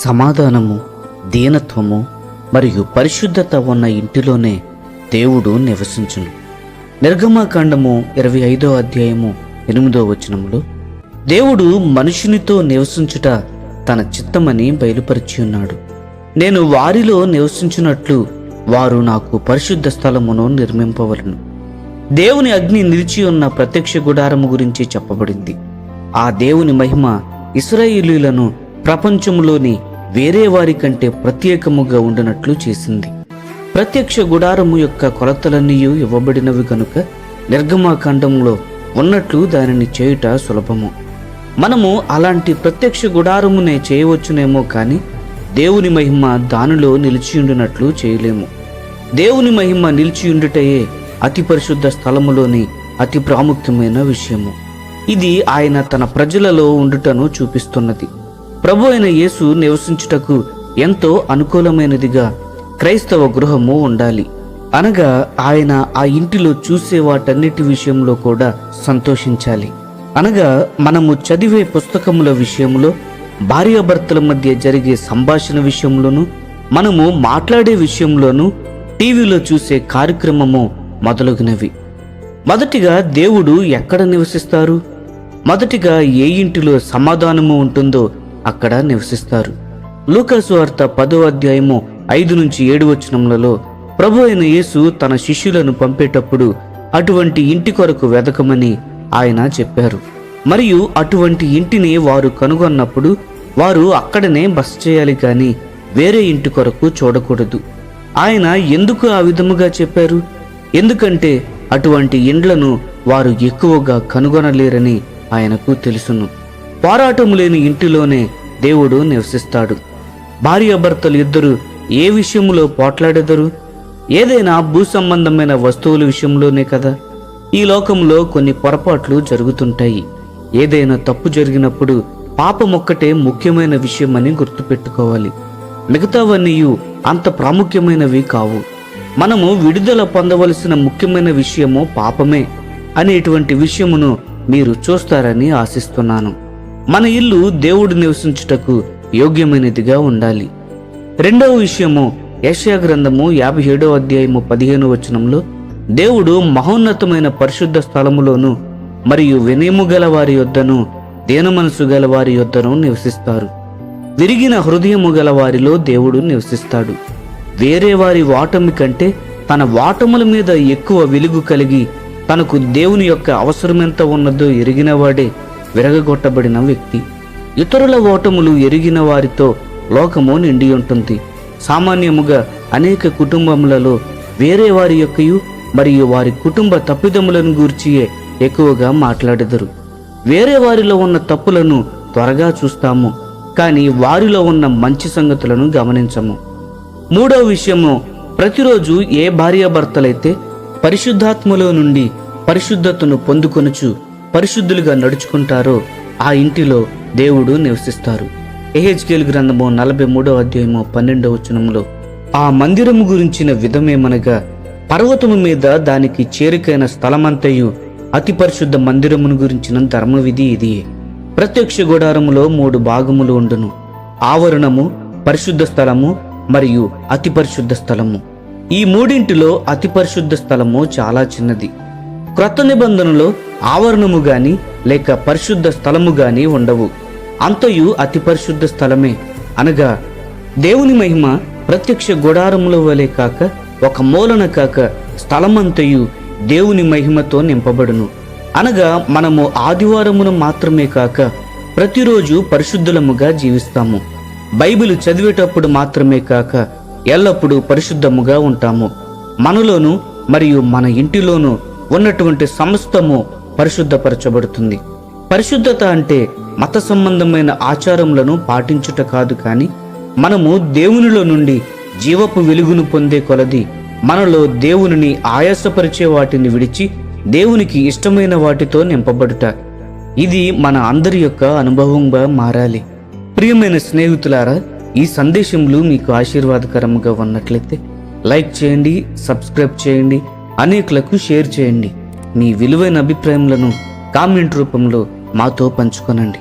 సమాధానము దీనత్వము మరియు పరిశుద్ధత ఉన్న ఇంటిలోనే దేవుడు నివసించును. నిర్గమాకాండము ఇరవై ఐదో అధ్యాయము ఎనిమిదో వచనములో దేవుడు మనుషునితో నివసించుట తన చిత్తమని బయలుపరిచి ఉన్నాడు. నేను వారిలో నివసించున్నట్లు వారు నాకు పరిశుద్ధ స్థలమును నిర్మింపవలను. దేవుని అగ్ని నిలిచి ఉన్న ప్రత్యక్ష గుడారము గురించి చెప్పబడింది. ఆ దేవుని మహిమ ఇస్రాయిలీలను ప్రపంచంలోని వేరే వారి కంటే ప్రత్యేకముగా ఉండినట్లు చేసింది. ప్రత్యక్ష గుడారము యొక్క కొలతలన్నీ ఇవ్వబడినవి కనుక నిర్గమాకాండంలో ఉన్నట్లు దానిని చేయుట సులభము. మనము అలాంటి ప్రత్యక్ష గుడారమునే చేయవచ్చునేమో కానీ దేవుని మహిమ దానిలో నిలిచియుండినట్లు చేయలేము. దేవుని మహిమ నిలిచియుండుటయే అతి పరిశుద్ధ స్థలములోని అతి ప్రాముఖ్యమైన విషయము. ఇది ఆయన తన ప్రజలలో ఉండుటను చూపిస్తున్నది. ప్రభు అయిన యేసు నివసించుటకు ఎంతో అనుకూలమైనదిగా క్రైస్తవ గృహము ఉండాలి. అనగా ఆయన ఆ ఇంటిలో చూసే వాటన్నిటి విషయంలో కూడా సంతోషించాలి. అనగా మనము చదివే పుస్తకముల విషయంలో భార్యాభర్తల మధ్య జరిగే సంభాషణ విషయంలోనూ మనము మాట్లాడే విషయంలోనూ టీవీలో చూసే కార్యక్రమము మొదలగునవి. మొదటిగా దేవుడు ఎక్కడ నివసిస్తారు? మొదటిగా ఏ ఇంటిలో సమాధానము ఉంటుందో అక్కడ నివసిస్తారు. లూకాసువార్త పదో అధ్యాయము ఐదు నుంచి ఏడు వచనములలో ప్రభు అయిన యేసు తన శిష్యులను పంపేటప్పుడు అటువంటి ఇంటి కొరకు వెదకమని ఆయన చెప్పారు. మరియు అటువంటి ఇంటిని వారు కనుగొన్నప్పుడు వారు అక్కడనే బస చేయాలి కానీ వేరే ఇంటి కొరకు చూడకూడదు. ఆయన ఎందుకు ఆ విధముగా చెప్పారు? ఎందుకంటే అటువంటి ఇండ్లను వారు ఎక్కువగా కనుగొనలేరని ఆయనకు తెలుసును. పోరాటము లేని ఇంటిలోనే దేవుడు నివసిస్తాడు. భార్యాభర్తలు ఇద్దరు ఏ విషయంలో పోట్లాడెదరు? ఏదైనా భూ సంబంధమైన వస్తువుల విషయంలోనే కదా? ఈ లోకంలో కొన్ని పొరపాట్లు జరుగుతుంటాయి. ఏదైనా తప్పు జరిగినప్పుడు పాపమొక్కటే ముఖ్యమైన విషయమని గుర్తుపెట్టుకోవాలి. మిగతావన్నీ అంత ప్రాముఖ్యమైనవి కావు. మనము విడుదల పొందవలసిన ముఖ్యమైన విషయము పాపమే అనేటువంటి విషయమును మీరు చూస్తారని ఆశిస్తున్నాను. మన ఇల్లు దేవుడు నివసించుటకు యోగ్యమైనదిగా ఉండాలి. రెండవ విషయము యెషయా గ్రంథము యాభై ఏడవ అధ్యాయము పదిహేను వచనంలో దేవుడు మహోన్నతమైన పరిశుద్ధ స్థలములోను మరియు వినయము గల వారి యొద్దను దీనమనసు గల వారి యొద్దను నివసిస్తారు. విరిగిన హృదయము గల వారిలో దేవుడు నివసిస్తాడు. వేరే వారి వాటమి కంటే తన వాటముల మీద ఎక్కువ వెలుగు కలిగి తనకు దేవుని యొక్క అవసరమెంత ఉన్నదో ఎరిగినవాడే విరగగొట్టబడిన వ్యక్తి. ఇతరుల ఓటములు ఎరిగిన వారితో లోకము నిండి ఉంటుంది. సామాన్యముగా అనేక కుటుంబములలో వేరే వారి యొక్కయు మరియు వారి కుటుంబ తప్పిదములను గూర్చియే ఎక్కువగా మాట్లాడెదరు. వేరే వారిలో ఉన్న తప్పులను త్వరగా చూస్తాము కానీ వారిలో ఉన్న మంచి సంగతులను గమనించము. మూడవ విషయము ప్రతిరోజు ఏ భార్యాభర్తలైతే పరిశుద్ధాత్మలో నుండి పరిశుద్ధతను పొందుకొనుచు పరిశుద్ధులుగా నడుచుకుంటారో ఆ ఇంటిలో దేవుడు నివసిస్తారు. ఎహెచ్కేల్ గ్రంథము నలభై మూడో అధ్యాయము పన్నెండవ వచనములో ఆ మందిరము గురించిన విధమేమనగా పర్వతము మీద దానికి చేరికైన స్థలమంతయు అతి పరిశుద్ధ మందిరమును గురించిన ధర్మవిధి ఇది. ప్రత్యక్ష గుడారములో మూడు భాగములు ఉండును. ఆవరణము పరిశుద్ధ స్థలము మరియు అతి పరిశుద్ధ స్థలము. ఈ మూడింటిలో అతి పరిశుద్ధ స్థలము చాలా చిన్నది. క్రొత్త నిబంధనలో ఆవరణము గాని లేక పరిశుద్ధ స్థలము గాని ఉండవు. అంతయు అతి పరిశుద్ధ స్థలమే. అనగా దేవుని మహిమ ప్రత్యక్ష గుడారముల వలె కాక ఒక మూలన కాక స్థలమంతయు దేవుని మహిమతో నింపబడును. అనగా మనము ఆదివారమును మాత్రమే కాక ప్రతిరోజు పరిశుద్ధులముగా జీవిస్తాము. బైబిల్ చదివేటప్పుడు మాత్రమే కాక ఎల్లప్పుడూ పరిశుద్ధముగా ఉంటాము. మనలోను మరియు మన ఇంటిలోనూ ఉన్నటువంటి సమస్తము పరిశుద్ధపరచబడుతుంది. పరిశుద్ధత అంటే మత సంబంధమైన ఆచారములను పాటించుట కాదు కానీ మనము దేవునిలో నుండి జీవపు వెలుగును పొందే కొలది మనలో దేవునిని ఆయాసపరిచే వాటిని విడిచి దేవునికి ఇష్టమైన వాటితో నింపబడుట. ఇది మన అందరి యొక్క అనుభవంగా మారాలి. ప్రియమైన స్నేహితులారా ఈ సందేశములు మీకు ఆశీర్వాదకరంగా ఉన్నట్లయితే లైక్ చేయండి సబ్స్క్రైబ్ చేయండి అనేకులకు షేర్ చేయండి. మీ విలువైన అభిప్రాయములను కామెంట్ రూపంలో మాతో పంచుకొనండి.